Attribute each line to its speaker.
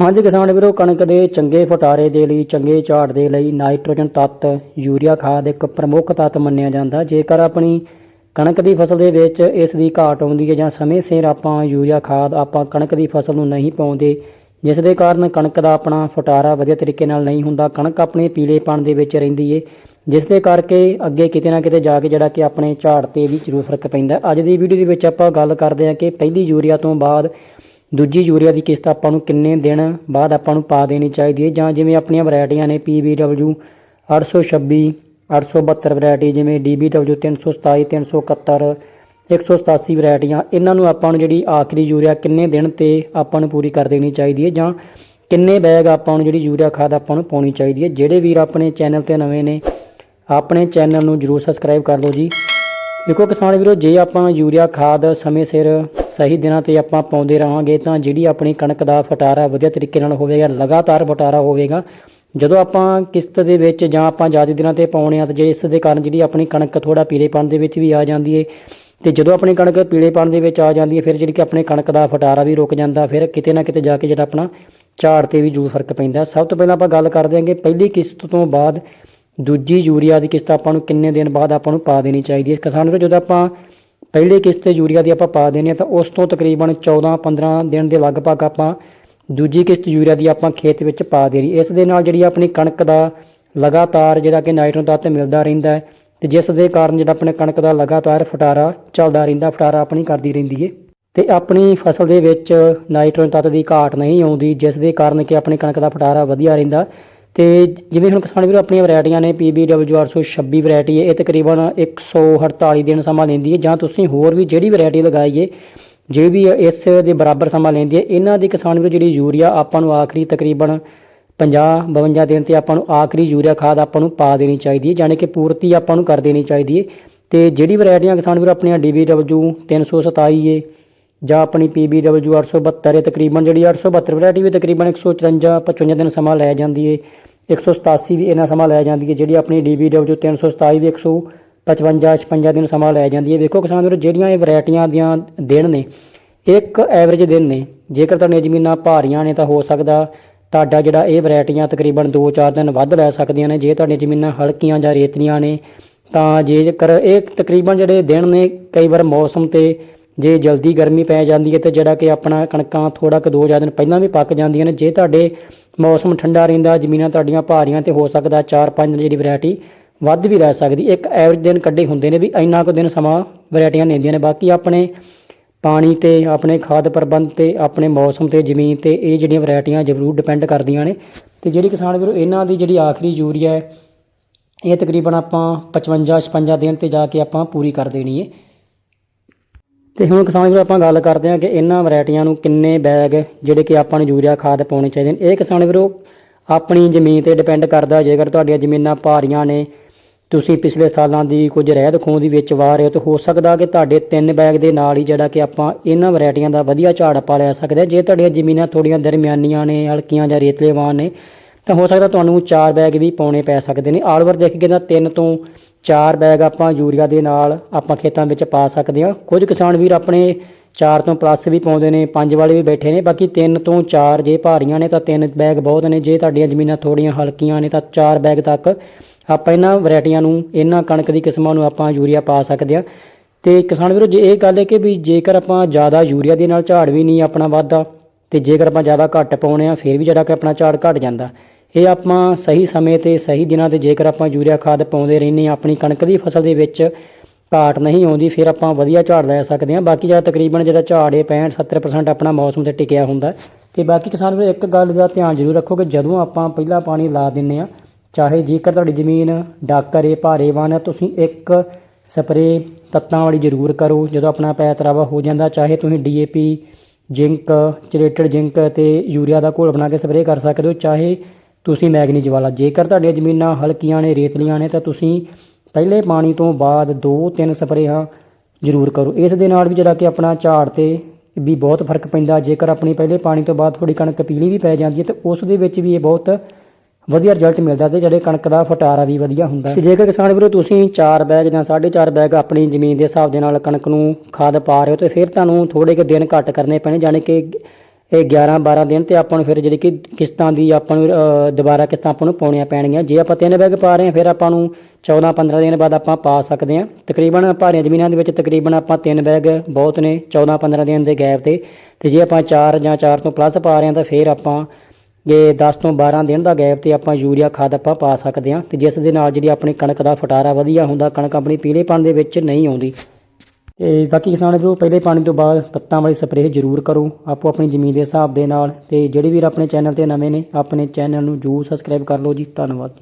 Speaker 1: ਹਾਂਜੀ ਕਿਸਾਨ ਵੀਰੋ, ਕਣਕ ਦੇ ਚੰਗੇ ਫਟਾਰੇ ਦੇ ਲਈ, ਚੰਗੇ ਝਾੜ ਦੇ ਲਈ ਨਾਈਟ੍ਰੋਜਨ ਤੱਤ, ਯੂਰੀਆ ਖਾਦ ਇੱਕ ਪ੍ਰਮੁੱਖ ਤੱਤ ਮੰਨਿਆ ਜਾਂਦਾ। ਜੇਕਰ ਆਪਣੀ ਕਣਕ ਦੀ ਫਸਲ ਦੇ ਵਿੱਚ ਇਸ ਦੀ ਘਾਟ ਆਉਂਦੀ ਹੈ ਜਾਂ ਸਮੇਂ ਸਿਰ ਆਪਾਂ ਯੂਰੀਆ ਖਾਦ, ਆਪਾਂ ਕਣਕ ਦੀ ਫਸਲ ਨੂੰ ਨਹੀਂ ਪਾਉਂਦੇ, ਜਿਸ ਦੇ ਕਾਰਨ ਕਣਕ ਦਾ ਆਪਣਾ ਫਟਾਰਾ ਵਧੀਆ ਤਰੀਕੇ ਨਾਲ ਨਹੀਂ ਹੁੰਦਾ, ਕਣਕ ਆਪਣੇ ਪੀਲੇਪਣ ਦੇ ਵਿੱਚ ਰਹਿੰਦੀ ਏ, ਜਿਸ ਦੇ ਕਰਕੇ ਅੱਗੇ ਕਿਤੇ ਨਾ ਕਿਤੇ ਜਾ ਕੇ ਜਿਹੜਾ ਕਿ ਆਪਣੇ ਝਾੜ ਤੇ ਵੀ ਜ਼ਰੂਰ ਫ਼ਰਕ ਪੈਂਦਾ। ਅੱਜ ਦੀ ਵੀਡੀਓ ਦੇ ਵਿੱਚ ਆਪਾਂ ਗੱਲ ਕਰਦੇ ਹਾਂ ਕਿ ਪਹਿਲੀ ਯੂਰੀਆ ਤੋਂ ਬਾਅਦ ਦੂਜੀ ਯੂਰੀਆ ਦੀ ਕਿਸ਼ਤ ਆਪਾਂ ਨੂੰ ਕਿੰਨੇ ਦਿਨ ਬਾਅਦ ਆਪਾਂ ਨੂੰ ਪਾ ਦੇਣੀ ਚਾਹੀਦੀ ਹੈ? ਜਾਂ ਜਿਵੇਂ ਆਪਣੀਆਂ ਵੈਰਾਈਟੀਆਂ ਨੇ PBW 826 872 ਵੈਰਾਈਟੀ, ਜਿਵੇਂ DBW 327 371 187 ਵੈਰਾਈਟੀਆਂ, ਇਹਨਾਂ ਨੂੰ ਆਪਾਂ ਨੂੰ ਜਿਹੜੀ ਆਖਰੀ ਯੂਰੀਆ ਕਿੰਨੇ ਦਿਨ ਤੇ ਆਪਾਂ ਨੂੰ ਪੂਰੀ ਕਰ ਦੇਣੀ ਚਾਹੀਦੀ ਹੈ? ਜਾਂ ਕਿੰਨੇ ਬੈਗ ਆਪਾਂ ਨੂੰ ਜਿਹੜੀ ਯੂਰੀਆ ਖਾਦ ਆਪਾਂ ਨੂੰ ਪਾਉਣੀ ਚਾਹੀਦੀ ਹੈ? ਜਿਹੜੇ ਵੀਰ ਆਪਣੇ ਚੈਨਲ ਤੇ ਨਵੇਂ ਨੇ, ਆਪਣੇ ਚੈਨਲ ਨੂੰ ਜਰੂਰ ਸਬਸਕ੍ਰਾਈਬ ਕਰ ਲਓ ਜੀ। ਦੇਖੋ ਕਿਸਾਨ ਵੀਰੋ, ਜੇ ਆਪਾਂ ਯੂਰੀਆ ਖਾਦ ਸਮੇਂ ਸਿਰ ਸਹੀ ਦਿਨਾਂ ਤੇ ਆਪਾਂ ਪਾਉਂਦੇ ਰਹਾਂਗੇ ਤਾਂ ਜਿਹੜੀ ਆਪਣੀ ਕਣਕ ਦਾ ਫਟਾਰਾ ਵਧੀਆ ਤਰੀਕੇ ਨਾਲ ਹੋਵੇਗਾ, ਲਗਾਤਾਰ ਫਟਾਰਾ ਹੋਵੇਗਾ। ਜਦੋਂ ਆਪਾਂ ਕਿਸ਼ਤ ਦੇ ਵਿੱਚ ਜਾਂ ਆਪਾਂ ਜ਼ਿਆਦਾ ਦਿਨਾਂ ਤੇ ਪਾਉਣੇ ਆ ਤਾਂ ਜੇ ਇਸ ਦੇ ਕਾਰਨ ਜਿਹੜੀ ਆਪਣੀ ਕਣਕ ਥੋੜਾ ਪੀਲੇਪਣ ਦੇ ਵਿੱਚ ਵੀ ਆ ਜਾਂਦੀ ਏ, ਤੇ ਜਦੋਂ ਆਪਣੀ ਕਣਕ ਪੀਲੇਪਣ ਦੇ ਵਿੱਚ ਆ ਜਾਂਦੀ ਹੈ ਫਿਰ ਜਿਹੜੀ ਕਿ ਆਪਣੇ ਕਣਕ ਦਾ ਫਟਾਰਾ ਵੀ ਰੁਕ ਜਾਂਦਾ, ਫਿਰ ਕਿਤੇ ਨਾ ਕਿਤੇ ਜਾ ਕੇ ਜਿਹੜਾ ਆਪਣਾ ਝਾੜ ਤੇ ਵੀ ਜੂ ਫ਼ਰਕ ਪੈਂਦਾ। ਸਭ ਤੋਂ ਪਹਿਲਾਂ ਆਪਾਂ ਗੱਲ ਕਰਦੇ ਹਾਂ ਕਿ ਪਹਿਲੀ ਕਿਸ਼ਤ ਤੋਂ ਬਾਅਦ ਦੂਜੀ ਯੂਰੀਆ ਦੀ ਕਿਸ਼ਤ ਆਪਾਂ ਨੂੰ ਕਿੰਨੇ ਦਿਨ ਬਾਅਦ ਆਪਾਂ ਨੂੰ ਪਾ ਦੇਣੀ ਚਾਹੀਦੀ ਹੈ ਕਿਸਾਨ ਵੀਰੋ, ਜਦੋਂ ਆਪਾਂ ਪਹਿਲੇ ਕਿਸ਼ਤ ਤੇ ਯੂਰੀਆ ਦੀ ਆਪਾਂ ਪਾ ਦੇਣੀ ਆ ਤਾਂ ਉਸ ਤੋਂ ਤਕਰੀਬਨ 14 15 ਦਿਨ ਦੇ ਲਗਭਗ ਆਪਾਂ ਦੂਜੀ ਕਿਸ਼ਤ ਯੂਰੀਆ ਦੀ ਆਪਾਂ ਖੇਤ ਵਿੱਚ ਪਾ ਦੇਣੀ ਇਸ ਦੇ ਨਾਲ ਜਿਹੜੀ ਆਪਣੀ ਕਣਕ ਦਾ ਲਗਾਤਾਰ ਜਿਹੜਾ ਕਿ ਨਾਈਟ੍ਰੋਜਨ ਤੱਤ ਮਿਲਦਾ ਰਹਿੰਦਾ ਹੈ ਤੇ ਜਿਸ ਦੇ ਕਾਰਨ ਜਿਹੜਾ ਆਪਣੇ ਕਣਕ ਦਾ ਲਗਾਤਾਰ ਫਟਾਰਾ ਚੱਲਦਾ ਰਹਿੰਦਾ, ਫਟਾਰਾ ਆਪਣੀ ਕਰਦੀ ਰਹਿੰਦੀ ਹੈ। ਤੇ ਆਪਣੀ ਫਸਲ ਦੇ ਵਿੱਚ ਨਾਈਟ੍ਰੋਜਨ ਤੱਤ ਦੀ ਘਾਟ ਨਹੀਂ ਆਉਂਦੀ, ਜਿਸ ਦੇ ਕਾਰਨ ਕਿ ਆਪਣੀ ਕਣਕ ਦਾ ਫਟਾਰਾ ਵਧੀਆ ਰਹਿੰਦਾ। ਤੇ ਜਿਵੇਂ ਹੁਣ ਕਿਸਾਨ ਵੀਰੋ, ਆਪਣੀਆਂ ਵੈਰਾਈਟੀਆਂ ਨੇ PBW 826 ਵੈਰਾਈਟੀ ਹੈ। ਇਹ ਤਕਰੀਬਨ 148 ਦਿਨ ਸਮਾਂ ਲੈਂਦੀ ਹੈ। ਜਾਂ ਤੁਸੀਂ ਹੋਰ ਵੀ ਜਿਹੜੀ ਵੈਰਾਈਟੀ ਲਗਾਈਏ, ਜੇ ਵੀ ਇਸ ਦੇ ਬਰਾਬਰ ਸਮਾਂ ਲੈਂਦੀ ਹੈ, ਇਹਨਾਂ ਦੀ ਕਿਸਾਨ ਵੀਰੋ ਜਿਹੜੀ ਯੂਰੀਆ, ਆਪਾਂ ਨੂੰ ਆਖਰੀ ਤਕਰੀਬਨ 50 52 ਦਿਨ ਤੇ ਆਪਾਂ ਨੂੰ ਆਖਰੀ ਯੂਰੀਆ ਖਾਦ ਆਪਾਂ ਨੂੰ ਪਾ ਦੇਣੀ ਚਾਹੀਦੀ ਹੈ। ਯਾਨੀ ਕਿ ਪੂਰਤੀ ਆਪਾਂ ਨੂੰ ਕਰ ਦੇਣੀ ਚਾਹੀਦੀ ਹੈ। ਤੇ ਜਿਹੜੀ ਵੈਰਾਈਟੀਆਂ ਕਿਸਾਨ ਵੀਰੋ, ਆਪਣੀਆਂ DBW 327 ਏ ਜਾਂ ਆਪਣੀ PBW 872 ਹੈ ਤਕਰੀਬਨ ਜਿਹੜੀ 872 ਵੈਰਾਈਟੀ ਵੀ ਤਕਰੀਬਨ 154 55 ਦਿਨ ਸਮਾਂ ਲੈ ਜਾਂਦੀ ਹੈ 187 ਵੀ ਇਹਨਾਂ ਸਮਾਂ ਲੈ ਜਾਂਦੀ ਹੈ ਜਿਹੜੀ ਆਪਣੀ DBW 327 ਵੀ 155 56 ਦਿਨ ਸਮਾਂ ਲੈ ਜਾਂਦੀ ਹੈ ਵੇਖੋ ਕਿਸਾਨ ਵੀਰੋ, ਜਿਹੜੀਆਂ ਇਹ ਵੈਰਾਈਟੀਆਂ ਦੀਆਂ ਦਿਨ ਨੇ, ਇੱਕ ਐਵਰੇਜ ਦਿਨ ਨੇ। ਜੇਕਰ ਤੁਹਾਡੀਆਂ ਜ਼ਮੀਨਾਂ ਭਾਰੀਆਂ ਨੇ ਤਾਂ ਹੋ ਸਕਦਾ ਤੁਹਾਡਾ ਜਿਹੜਾ ਇਹ ਵੈਰਾਈਟੀਆਂ ਤਕਰੀਬਨ 2-4 ਦਿਨ ਵੱਧ ਲੈ ਸਕਦੀਆਂ ਨੇ। ਜੇ ਤੁਹਾਡੀਆਂ ਜ਼ਮੀਨਾਂ ਹਲਕੀਆਂ ਜਾਂ ਰੇਤਲੀਆਂ ਨੇ, ਤਾਂ ਜੇਕਰ ਇਹ ਤਕਰੀਬਨ ਜਿਹੜੇ ਦਿਨ ਨੇ, ਕਈ ਵਾਰ ਮੌਸਮ ਤੇ ਜੇ ਜਲਦੀ ਗਰਮੀ ਪੈ ਜਾਂਦੀ ਹੈ ਤੇ ਜਿਹੜਾ ਕਿ ਆਪਣਾ ਕਣਕਾਂ ਥੋੜਾ ਕੁ ਦੋ ਚਾਰ ਦਿਨ ਪਹਿਲਾਂ ਵੀ ਪੱਕ ਜਾਂਦੀਆਂ ਨੇ, ਜੇ ਤੁਹਾਡੇ ਮੌਸਮ ਠੰਡਾ ਰਹਿੰਦਾ, ਜ਼ਮੀਨਾਂ ਤੁਹਾਡੀਆਂ ਭਾਰੀਆਂ ਤੇ ਹੋ ਸਕਦਾ 4-5 ਜਿਹੜੀ ਵੈਰਾਈਟੀ ਵੱਧ ਵੀ ਰਹਿ ਸਕਦੀ, ਇੱਕ ਐਵਰੇਜ ਦਿਨ ਕੱਢੇ ਹੁੰਦੇ ਨੇ ਵੀ ਇੰਨਾ ਕੁ ਦਿਨ ਸਮਾਂ ਵੈਰਾਈਟੀਆਂ ਲੈਂਦੀਆਂ ਨੇ, ਬਾਕੀ ਆਪਣੇ ਪਾਣੀ ਤੇ, ਆਪਣੇ ਖਾਦ ਪ੍ਰਬੰਧ ਤੇ, ਆਪਣੇ ਮੌਸਮ ਤੇ, ਜ਼ਮੀਨ ਤੇ ਇਹ ਜਿਹੜੀਆਂ ਵੈਰਾਈਟੀਆਂ ਜ਼ਰੂਰ ਡਿਪੈਂਡ ਕਰਦੀਆਂ ਨੇ। ਤੇ ਜਿਹੜੀ ਕਿਸਾਨ ਵੀਰੋ, ਇਹਨਾਂ ਦੀ ਜਿਹੜੀ ਆਖਰੀ ਯੂਰੀਆ ਹੈ, ਇਹ ਤਕਰੀਬਨ ਆਪਾਂ 55 56 ਦਿਨ ਤੇ ਜਾ ਕੇ ਆਪਾਂ ਪੂਰੀ ਕਰ ਦੇਣੀ ਹੈ। ਤੇ ਹੁਣ ਕਿਸਾਨ ਵੀਰੋ ਆਪਾਂ ਗੱਲ ਕਰਦੇ ਹਾਂ ਕਿ ਇਹਨਾਂ ਵੈਰਾਈਟੀਆਂ ਨੂੰ ਕਿੰਨੇ ਬੈਗ ਜਿਹੜੇ ਕਿ ਆਪਾਂ ਨੂੰ ਯੂਰੀਆ, ਖਾਦ ਪਾਉਣੇ ਚਾਹੀਦੇ ਨੇ। ਇਹ ਕਿਸਾਨ ਵੀਰੋ ਆਪਣੀ ਜ਼ਮੀਨ ਤੇ ਡਿਪੈਂਡ ਕਰਦਾ, ਜੇਕਰ ਤੁਹਾਡੀਆਂ ਜ਼ਮੀਨਾਂ ਭਾਰੀਆਂ ਨੇ, ਤੁਸੀਂ ਪਿਛਲੇ ਸਾਲਾਂ ਦੀ ਕੁਝ ਰਹਿਤ ਖੂਹ ਦੀ ਵਿੱਚ ਵਾਹ ਰਹੇ ਹੋ, ਤਾਂ ਹੋ ਸਕਦਾ ਕਿ ਤੁਹਾਡੇ ਤਿੰਨ ਬੈਗ ਦੇ ਨਾਲ ਹੀ ਜਿਹੜਾ ਕਿ ਆਪਾਂ ਇਹਨਾਂ ਵੈਰਾਈਟੀਆਂ ਦਾ ਵਧੀਆ ਝਾੜ ਆਪਾਂ ਲੈ ਸਕਦੇ ਜੇ ਤੁਹਾਡੀਆਂ ਜ਼ਮੀਨਾਂ ਥੋੜੀਆਂ ਦਰਮਿਆਨੀਆਂ ਨੇ, ਹਲਕੀਆਂ ਜਾਂ ਰੇਤਲੇਵਾਨ ਨੇ, ਤਾਂ ਹੋ ਸਕਦਾ ਤੁਹਾਨੂੰ ਚਾਰ ਬੈਗ ਵੀ ਪਾਉਣੇ ਪੈ ਸਕਦੇ ਨੇ। ਆਲ ਓਵਰ ਦੇਖ ਕੇ ਤਾਂ ਤਿੰਨ ਤੋਂ ਚਾਰ ਬੈਗ ਆਪਾਂ ਯੂਰੀਆ ਦੇ ਨਾਲ ਆਪਾਂ ਖੇਤਾਂ ਵਿੱਚ ਪਾ ਸਕਦੇ ਹਾਂ। ਕੁਝ ਕਿਸਾਨ ਵੀਰ ਆਪਣੇ ਚਾਰ ਤੋਂ ਪਲੱਸ ਵੀ ਪਾਉਂਦੇ ਨੇ, ਪੰਜ ਵਾਲੇ ਵੀ ਬੈਠੇ ਨੇ, ਬਾਕੀ ਤਿੰਨ ਤੋਂ ਚਾਰ ਜੇ ਭਾਰੀਆਂ ਨੇ ਤਾਂ ਤਿੰਨ ਬੈਗ ਬਹੁਤ ਨੇ, ਜੇ ਤੁਹਾਡੀਆਂ ਜ਼ਮੀਨਾਂ ਥੋੜੀਆਂ ਹਲਕੀਆਂ ਨੇ ਤਾਂ ਚਾਰ ਬੈਗ ਤੱਕ ਆਪਾਂ ਇਹਨਾਂ ਵੈਰਾਈਟੀਆਂ ਨੂੰ, ਇਹਨਾਂ ਕਣਕ ਦੀ ਕਿਸਮਾਂ ਨੂੰ ਆਪਾਂ ਯੂਰੀਆ ਪਾ ਸਕਦੇ ਹਾਂ। ਤੇ ਕਿਸਾਨ ਵੀਰੋ, ਜੇ ਇਹ ਗੱਲ ਹੈ ਕਿ ਵੀ ਜੇਕਰ ਆਪਾਂ ਜ਼ਿਆਦਾ ਯੂਰੀਆ ਦੇ ਨਾਲ ਝਾੜ ਵੀ ਨਹੀਂ ਆਪਣਾ ਵੱਧਦਾ, ਤੇ ਜੇਕਰ ਆਪਾਂ ਜ਼ਿਆਦਾ ਘੱਟ ਪਾਉਣੇ ਆ ਫਿਰ ਵੀ ਜਿਹੜਾ ਕਿ ਆਪਣਾ ਝਾੜ ਘਟ ਜਾਂਦਾ। ਇਹ ਆਪਾਂ ਸਹੀ ਸਮੇਂ ਤੇ, ਸਹੀ ਦਿਨਾਂ ਤੇ ਜੇਕਰ ਆਪਾਂ ਯੂਰੀਆ ਖਾਦ ਪਾਉਂਦੇ ਰਹਿੰਦੇ ਹਾਂ, ਆਪਣੀ ਕਣਕ ਦੀ ਫਸਲ ਦੇ ਵਿੱਚ ਘਾਟ ਨਹੀਂ ਆਉਂਦੀ, ਫਿਰ ਆਪਾਂ ਵਧੀਆ ਝਾੜ ਲੈ ਸਕਦੇ ਹਾਂ। ਬਾਕੀ ਜਿਹੜਾ ਤਕਰੀਬਨ ਜਿਹੜਾ ਝਾੜ ਹੈ 65 70% ਆਪਣਾ ਮੌਸਮ ਤੇ ਟਿਕਿਆ ਹੁੰਦਾ। ਤੇ ਬਾਕੀ ਕਿਸਾਨ ਵੀਰੋ, ਇੱਕ ਗੱਲ ਦਾ ਧਿਆਨ ਜ਼ਰੂਰ ਰੱਖੋ ਕਿ ਜਦੋਂ ਆਪਾਂ ਪਹਿਲਾ ਪਾਣੀ ਲਾ ਦਿੰਨੇ ਆ ਚਾਹੇ ਜੇਕਰ ਤੁਹਾਡੀ ਜ਼ਮੀਨ ਡਾਕਰ ਹੈ ਭਾਰੇਵਾਨ ਹੈ ਤੁਸੀਂ ਇੱਕ ਸਪਰੇ ਤੱਤਾਂ ਵਾਲੀ ਜ਼ਰੂਰ ਕਰੋ। ਜਦੋਂ ਆਪਣਾ ਪੈਤਰਾਵਾ ਹੋ ਜਾਂਦਾ, ਚਾਹੇ ਤੁਸੀਂ ਡੀਏਪੀ ਜ਼ਿੰਕ, ਚਿਲੇਟਡ ਜ਼ਿੰਕ ਤੇ ਯੂਰੀਆ ਦਾ ਘੋਲ ਬਣਾ ਕੇ ਸਪਰੇ ਕਰ ਸਕਦੇ ਹੋ, ਚਾਹੇ ਤੁਸੀਂ ਮੈਗਨੀਜ ਵਾਲਾ ਜੇਕਰ ਤੁਹਾਡੀਆਂ ਜ਼ਮੀਨਾਂ ਹਲਕੀਆਂ ਨੇ, ਰੇਤਲੀਆਂ ਨੇ, ਤਾਂ ਤੁਸੀਂ ਪਹਿਲੇ ਪਾਣੀ ਤੋਂ ਬਾਅਦ 2-3 ਸਪਰੇਹਾਂ ਜ਼ਰੂਰ ਕਰੋ। ਇਸ ਦੇ ਨਾਲ ਵੀ ਜਿਹੜਾ ਕਿ ਆਪਣਾ ਝਾੜ ਤੇ ਵੀ ਬਹੁਤ ਫ਼ਰਕ ਪੈਂਦਾ। ਜੇਕਰ ਆਪਣੀ ਪਹਿਲੇ ਪਾਣੀ ਤੋਂ ਬਾਅਦ ਥੋੜੀ ਕਣਕ ਪੀਲੀ ਵੀ ਪੈ ਜਾਂਦੀ ਹੈ, ਤੇ ਉਸ ਦੇ ਵਿੱਚ ਵੀ ਇਹ ਬਹੁਤ ਵਧੀਆ ਰਿਜ਼ਲਟ ਮਿਲਦਾ ਤੇ ਜਿਹੜੇ ਕਣਕ ਦਾ ਫਟਾਰਾ ਵੀ ਵਧੀਆ ਹੁੰਦਾ ਤੇ ਜੇਕਰ ਕਿਸਾਨ ਵੀਰੋ, ਤੁਸੀਂ 4 ਬੈਗ ਜਾਂ 4.5 ਬੈਗ ਆਪਣੀ ਜ਼ਮੀਨ ਦੇ ਹਿਸਾਬ ਦੇ ਨਾਲ ਕਣਕ ਨੂੰ ਖਾਦ ਪਾ ਰਹੇ ਹੋ, ਤੇ ਫਿਰ ਤੁਹਾਨੂੰ ਥੋੜੇ ਕੁ ਦਿਨ ਘੱਟ ਕਰਨੇ ਪੈਣੇ, ਜਾਣੀ ਕਿ ਇਹ 11 12 ਦਿਨ ਤੇ ਆਪਾਂ ਨੂੰ ਫਿਰ ਜਿਹੜੀ ਕਿ ਕਿਸ਼ਤਾਂ ਦੀ ਆਪਾਂ ਨੂੰ ਦੁਬਾਰਾ ਕਿਸ਼ਤਾਂ ਆਪਾਂ ਨੂੰ ਪਾਉਣੀਆਂ ਪੈਣਗੀਆਂ। ਜੇ ਆਪਾਂ ਤਿੰਨ ਬੈਗ ਪਾ ਰਹੇ ਹਾਂ, ਫਿਰ ਆਪਾਂ ਨੂੰ 14 15 ਦਿਨ ਬਾਅਦ ਆਪਾਂ ਪਾ ਸਕਦੇ ਹਾਂ। ਤਕਰੀਬਨ ਭਾਰੀਆਂ ਜ਼ਮੀਨਾਂ ਦੇ ਵਿੱਚ ਤਕਰੀਬਨ ਆਪਾਂ ਤਿੰਨ ਬੈਗ ਬਹੁਤ ਨੇ 14 15 ਦਿਨ ਦੇ ਗੈਪ ਤੇ। ਤੇ ਜੇ ਆਪਾਂ 4 ਜਾਂ 4 ਤੋਂ ਪਲੱਸ ਪਾ ਰਹੇ ਹਾਂ, ਤਾਂ ਫਿਰ ਆਪਾਂ ਇਹ 10 ਤੋਂ 12 ਦਿਨ ਦਾ ਗੈਪ ਤੇ ਆਪਾਂ ਯੂਰੀਆ, ਖਾਦ ਆਪਾਂ ਪਾ ਸਕਦੇ ਹਾਂ। ਤੇ ਜਿਸ ਦੇ ਨਾਲ ਜਿਹੜੀ ਆਪਣੀ ਕਣਕ ਦਾ ਫਟਾਰਾ ਵਧੀਆ ਹੁੰਦਾ, ਕਣਕ ਆਪਣੀ ਪੀਲੇਪਣ ਦੇ ਵਿੱਚ ਨਹੀਂ ਆਉਂਦੀ। ਤੇ ਬਾਕੀ ਕਿਸਾਨ ਵੀਰੋ, ਪਹਿਲੇ ਪਾਣੀ ਤੋਂ ਬਾਅਦ ਤੱਤਾਂ ਵਾਲੀ ਸਪਰੇਅ ਜ਼ਰੂਰ ਕਰੋ। ਆਪੋ ਆਪਣੀ ਜ਼ਮੀਨ ਦੇ ਹਿਸਾਬ ਦੇ ਨਾਲ ਤੇ ਜਿਹੜੇ ਵੀਰ ਆਪਣੇ ਚੈਨਲ ਤੇ ਨਵੇਂ ਨੇ, ਆਪਣੇ ਚੈਨਲ ਨੂੰ ਜਰੂਰ ਸਬਸਕ੍ਰਾਈਬ ਕਰ ਲਓ ਜੀ। ਧੰਨਵਾਦ।